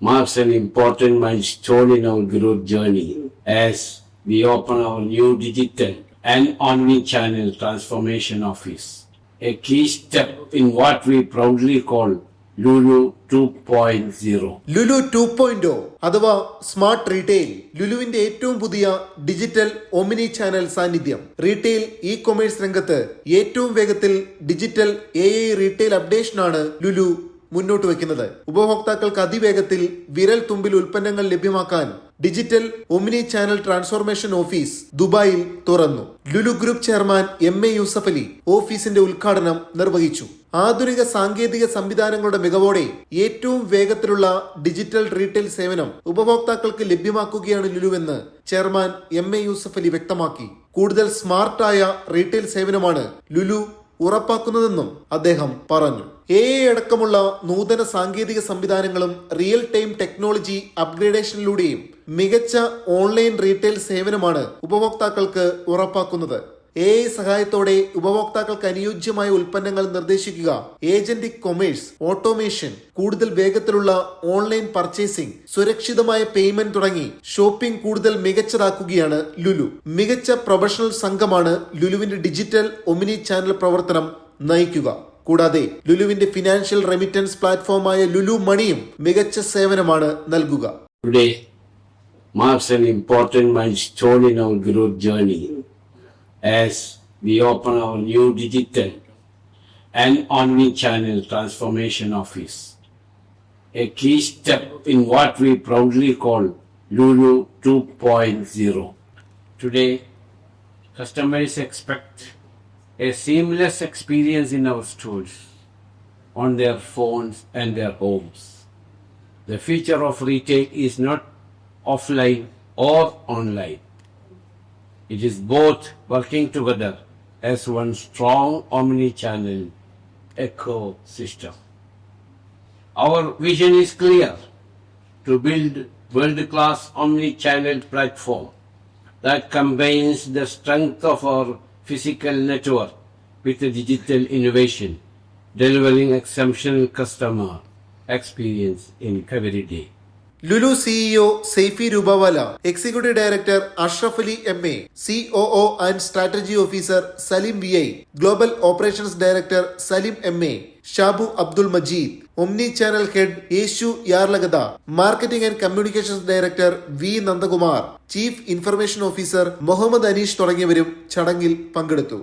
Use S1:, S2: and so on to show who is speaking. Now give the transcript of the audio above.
S1: marks an important milestone in our growth journey as we open our new digital and omni-channel transformation office, a key step in what we proudly call Lulu 2.0.
S2: Lulu two point അഥവാ smart retail ലുലുവിന്റെ ഏറ്റവും പുതിയ digital omni channel സാന്നിധ്യം retail e commerce രംഗത്ത് ഏറ്റവും വേഗത്തിൽ digital A I retail അപ്ഡേഷനാണ് ലുലു മുന്നോട്ട് വയ്ക്കുന്നത്. ഉപഭോക്താക്കൾക്ക് അതിവേഗത്തിൽ വിരൽ തുമ്പിൽ ഉൽപ്പന്നങ്ങൾ ലഭ്യമാക്കാൻ digital omni channel transformation office ദുബായിൽ തുറന്നു. Lulu group chairman M A Yusuf Ali ഓഫീസിന്റെ ഉദ്ഘാടനം നിർവഹിച്ചു. ആധുനിക സാങ്കേതിക സംവിധാനങ്ങളുടെ മികവോടെ ഏറ്റവും വേഗത്തിലുള്ള ഡിജിറ്റൽ റീറ്റെയിൽ സേവനം ഉപഭോക്താക്കൾക്ക് ലഭ്യമാക്കുകയാണ് ലുലുവെന്ന് chairman M A Yusuf Ali വ്യക്തമാക്കി. കൂടുതൽ സ്മാർട്ടായ റീറ്റെയിൽ സേവനമാണ് ലുലു ഉറപ്പാക്കുന്നതെന്നും അദ്ദേഹം പറഞ്ഞു. എ അടക്കമുള്ള നൂതന സാങ്കേതിക സംവിധാനങ്ങളും റിയൽ ടൈം ടെക്നോളജി അപ്ഗ്രേഡേഷനിലൂടെയും മികച്ച ഓൺലൈൻ റീറ്റെയിൽ സേവനമാണ് ഉപഭോക്താക്കൾക്ക് ഉറപ്പാക്കുന്നത്. എ ഐ സഹായത്തോടെ ഉപഭോക്താക്കൾക്ക് അനുയോജ്യമായ ഉൽപ്പന്നങ്ങൾ നിർദ്ദേശിക്കുക. ഏജന്റിക് കൊമേഴ്സ് ഓട്ടോമേഷൻ കൂടുതൽ വേഗത്തിലുള്ള ഓൺലൈൻ പർച്ചേസിംഗ് സുരക്ഷിതമായ പേയ്മെന്റ് തുടങ്ങി. ഷോപ്പിംഗ് കൂടുതൽ മികച്ചതാക്കുകയാണ് ലുലു. മികച്ച പ്രൊഫഷണൽ സംഘമാണ് ലുലുവിന്റെ ഡിജിറ്റൽ ഒമിനി ചാനൽ പ്രവർത്തനം നയിക്കുക. കൂടാതെ ലുലുവിന്റെ ഫിനാൻഷ്യൽ റെമിറ്റൻസ് പ്ലാറ്റ്ഫോമായ ലുലു മണിയും മികച്ച സേവനമാണ് നൽകുക.
S1: As we open our new digital and omni-channel transformation office, a key step in what we proudly call Lulu 2.0. Today, customers expect a seamless experience in our stores, on their phones and their homes. The future of retail is not offline or online. It is both working together as one strong omni-channel ecosystem. Our vision is clear to build world-class omni-channel platform that combines the strength of our physical network with digital innovation, delivering exceptional customer experience in every day.
S2: Lulu CEO Saifee Rupawala executive director Ashraf Ali M A COO and strategy officer Saleem V I global operations director Saleem M A Shabu Abdul Majeed omni channel head Yesu Yarlagadda marketing and communications director V Nandakumar chief information officer Muhammad Aneesh തുടങ്ങിയവരും ചടങ്ങിൽ പങ്കെടുത്തു.